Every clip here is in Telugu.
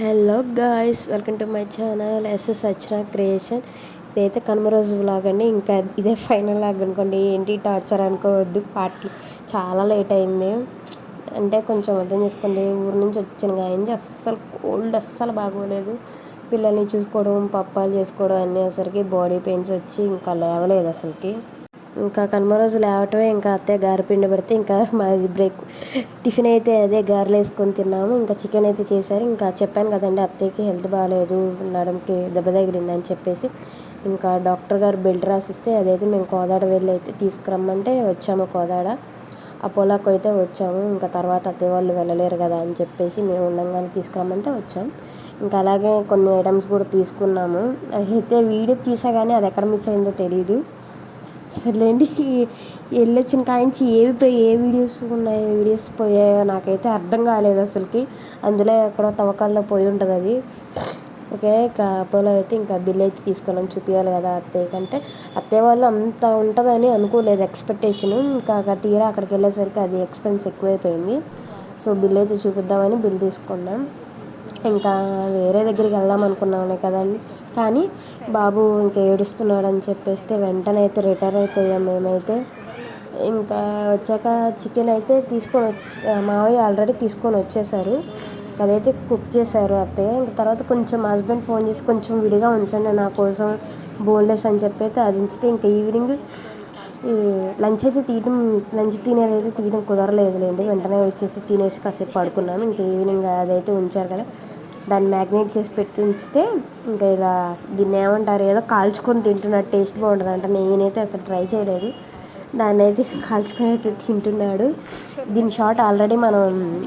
Hello guys welcome to my channel SS Archana creation. ఇదైతే కనుమ రోజు వ్లాగ్ అండి. ఇంకా ఇదే ఫైనల్ లాగ్ అనుకోండి. ఏంటి టార్చర్ అనుకోవద్దు. పాటలు చాలా లేట్ అయింది. అంటే కొంచెం అర్థం చేసుకోండి. ఊరు నుంచి వచ్చిన గాయించి అస్సలు కోల్డ్ అస్సలు బాగోలేదు. పిల్లల్ని చూసుకోవడం పప్పాలు చేసుకోవడం అనేసరికి బాడీ పెయిన్స్ వచ్చి ఇంకా లేవలేదు అసలుకి. ఇంకా కనుమ రోజు లేవటమే ఇంకా అత్తయ్య గారెపిండి పెడితే ఇంకా మాది బ్రేక్ టిఫిన్ అయితే అదే గారెలు వేసుకొని తిన్నాము. ఇంకా చికెన్ అయితే చేశారు. ఇంకా చెప్పాను కదండి అత్తయ్యకి హెల్త్ బాగాలేదు నడంకి దెబ్బ తగిలింది అని చెప్పేసి. ఇంకా డాక్టర్ గారు బెల్ట్ రాసిస్తే అదైతే మేము కోదాడ వెళ్ళి అయితే తీసుకురమ్మంటే వచ్చాము కోదాడ. అపోలోకి అయితే వచ్చాము. ఇంకా తర్వాత అత్తయ్య వాళ్ళు వెళ్ళలేరు కదా అని చెప్పేసి మేము ఉండగానే తీసుకురమ్మంటే వచ్చాం. ఇంకా అలాగే కొన్ని ఐటమ్స్ కూడా తీసుకున్నాము. అయితే వీడియో తీసా కానీ అది ఎక్కడ మిస్ అయిందో తెలియదు సర్లేండి. వెళ్ళొచ్చిన కాయించి ఏవి పోయి ఏ వీడియోస్ ఉన్నాయి వీడియోస్ పోయాయో నాకైతే అర్థం కాలేదు అసలుకి. అందులో ఎక్కడో తవ్వకాల్లో పోయి ఉంటుంది అది. ఓకే ఇక అపోలో అయితే ఇంకా బిల్ అయితే తీసుకున్నాం చూపించాలి కదా అత్తయ్య కంటే. అత్తయ్య వాళ్ళు అంత ఉంటుందని అనుకోలేదు ఎక్స్పెక్టేషన్ ఇంకా తీరా అక్కడికి వెళ్ళేసరికి అది ఎక్స్పెన్స్ ఎక్కువైపోయింది. సో బిల్ అయితే చూపిద్దామని బిల్ తీసుకున్నాం. ఇంకా వేరే దగ్గరికి వెళ్దాం అనుకున్నాను కదండి. కానీ బాబు ఇంకా ఏడుస్తున్నాడని చెప్పేస్తే వెంటనే అయితే రిటైర్ అయిపోయాం మేమైతే. ఇంకా వచ్చాక చికెన్ అయితే తీసుకొని మావయ్య ఆల్రెడీ తీసుకొని వచ్చేసారు. అదైతే కుక్ చేశారు అత్తయ్య. ఇంకా తర్వాత కొంచెం హస్బెండ్ ఫోన్ చేసి కొంచెం విడిగా ఉంచండి నా కోసం బోన్లెస్ అని చెప్పి అయితే అది ఉంచితే ఇంకా ఈవినింగ్ ఈ లంచ్ అయితే తీయడం లంచ్ తినేదైతే తీయడం కుదరలేదులేండి వెంటనే వచ్చేసి తినేసి కాసేపు పడుకున్నాను. ఇంకా ఈవినింగ్ అదైతే ఉంచారు కదా. దాన్ని మ్యాగ్నేట్ చేసి పెట్టి ఉంచితే ఇంకా ఇలా దీన్ని ఏమంటారు ఏదో కాల్చుకొని తింటున్నాడు. టేస్ట్ బాగుంటుంది అంటే నేనైతే అసలు ట్రై చేయలేదు. దాన్ని అయితే కాల్చుకొని అయితే తింటున్నాడు. దీని షార్ట్ ఆల్రెడీ మనం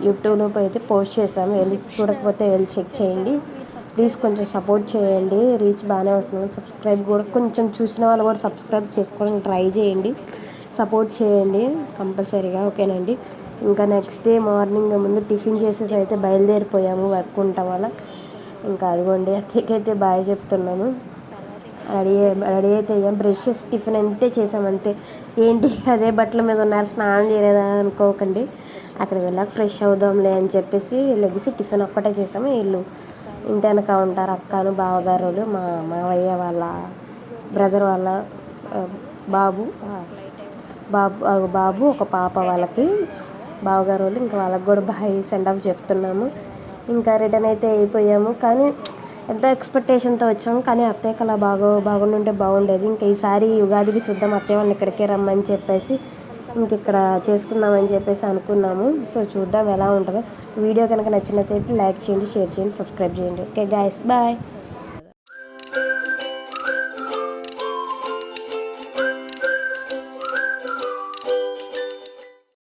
యూట్యూబ్లో అయితే పోస్ట్ చేసాము. వెళ్ళి చూడకపోతే వెళ్ళి చెక్ చేయండి. ప్లీజ్ కొంచెం సపోర్ట్ చేయండి. రీచ్ బాగానే వస్తుంది. సబ్స్క్రైబ్ కూడా కొంచెం చూసిన వాళ్ళు కూడా సబ్స్క్రైబ్ చేసుకోవడానికి ట్రై చేయండి. సపోర్ట్ చేయండి కంపల్సరీగా ఓకేనండి? ఇంకా నెక్స్ట్ డే మార్నింగ్ ముందు టిఫిన్ చేసేసి అయితే బయలుదేరిపోయాము వర్క్ ఉంటాం వల్ల ఇంకా అదిగోండి అత్తకైతే బాగా చెప్తున్నాను. రెడీ రెడీ అయితే అయ్యాం. బ్రషెస్ టిఫిన్ అంటే చేసాం అంతే. ఏంటి? అదే బట్టల మీద ఉన్నారు స్నానం చేయలేదా అనుకోకండి. అక్కడికి వెళ్ళాక ఫ్రెష్ అవుదాంలే అని చెప్పేసి లెగిసి టిఫిన్ ఒక్కటే చేసాము వీళ్ళు ఇంటి వెనక ఉంటారు అక్కను బావగారులు మా మావయ్య వాళ్ళ బ్రదర్ వాళ్ళ బాబు బాబు బాబు ఒక పాప వాళ్ళకి బావగారు వాళ్ళు ఇంకా వాళ్ళకి కూడా బాయ్ సెండ్ ఆఫ్ చెప్తున్నాము. ఇంకా రిటర్న్ అయితే అయిపోయాము. కానీ ఎంతో ఎక్స్పెక్టేషన్తో వచ్చాము. కానీ అత్తయ్యకి అలా బాగో బాగుండుంటే బాగుండేది. ఇంకా ఈసారి ఉగాదికి చూద్దాం అత్తయ్య వాళ్ళని ఇక్కడికే రమ్మని చెప్పేసి ఇంక ఇక్కడ చేసుకుందామని చెప్పేసి అనుకున్నాము. సో చూద్దాం ఎలా ఉంటుందో. వీడియో కనుక నచ్చినట్లయితే లైక్ చేయండి షేర్ చేయండి సబ్స్క్రైబ్ చేయండి. Okay guys bye